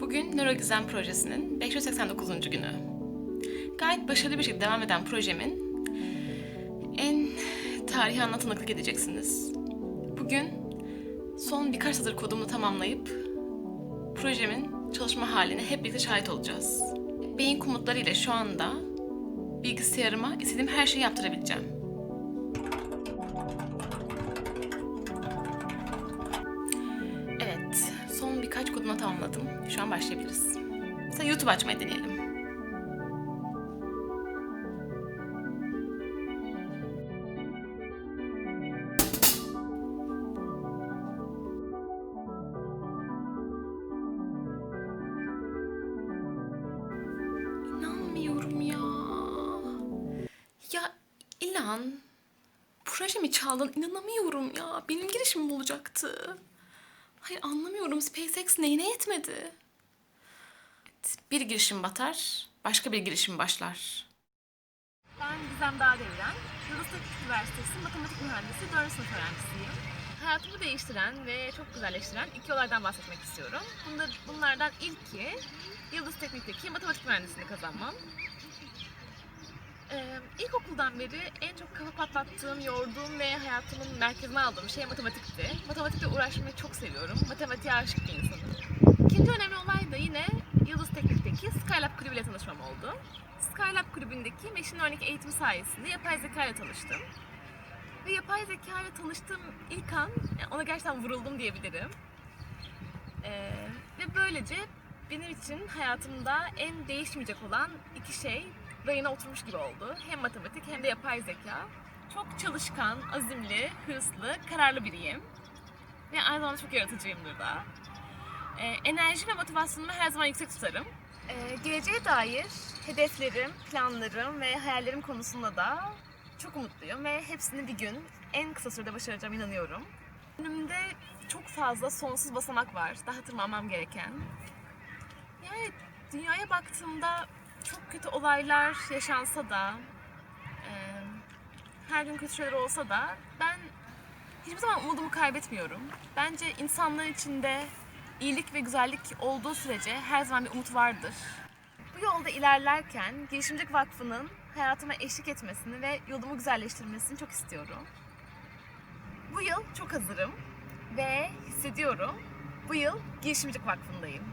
Bugün Nörogizem projesinin 589. günü. Gayet başarılı bir şekilde devam eden projemin en tarihi anına tanıklık edeceksiniz. Bugün son birkaç satır kodumu tamamlayıp projemin çalışma haline hep birlikte şahit olacağız. Beyin komutlarıyla şu anda bilgisayarıma istediğim her şeyi yaptırabileceğim. Kodumu tamamladım. Şu an başlayabiliriz. Mesela YouTube açmayı deneyelim. İnanmıyorum ya. Ya İlan, projemi çaldın inanamıyorum ya. Benim girişimim olacaktı. Hayır anlamıyorum SpaceX neyine yetmedi? Bir girişim batar, başka bir girişim başlar. Ben Gizem Dağdeviren, Yıldız Teknik Üniversitesi Matematik Mühendisi 4. sınıf öğrencisiyim. Hayatımı değiştiren ve çok güzelleştiren iki olaydan bahsetmek istiyorum. Bunlar, bunlardan ilki Yıldız Teknik'teki matematik mühendisliğini kazanmam. Ee, ilkokuldan beri en çok kafa patlattığım, yorduğum ve hayatımın merkezine aldığım şey matematikti. Matematikle uğraşmayı çok seviyorum. Matematiğe aşık bir insanım. İkinci önemli olay da yine Yıldız Teknik'teki Skylab Kulübü ile tanışmam oldu. Skylab Kulübü'ndeki Machine Learning eğitimi sayesinde yapay zeka ile tanıştım. Ve yapay zeka ile tanıştığım ilk an yani ona gerçekten vuruldum diyebilirim. Ee, ve böylece benim için hayatımda en değişmeyecek olan iki şey rayına oturmuş gibi oldu. Hem matematik hem de yapay zeka. Çok çalışkan, azimli, hırslı, kararlı biriyim. Ve aynı zamanda çok yaratıcıyımdır da. Ee, enerji ve motivasyonumu her zaman yüksek tutarım. Ee, geleceğe dair hedeflerim, planlarım ve hayallerim konusunda da çok umutluyum ve hepsini bir gün en kısa sürede başaracağım inanıyorum. Önümde çok fazla sonsuz basamak var. Daha tırmanmam gereken. Yani dünyaya baktığımda kötü olaylar yaşansa da, e, her gün kötü şeyler olsa da ben hiçbir zaman umudumu kaybetmiyorum. Bence insanlar içinde iyilik ve güzellik olduğu sürece her zaman bir umut vardır. Bu yolda ilerlerken Girişimcilik Vakfı'nın hayatıma eşlik etmesini ve yolumu güzelleştirmesini çok istiyorum. Bu yıl çok hazırım ve hissediyorum bu yıl Girişimcilik Vakfı'ndayım.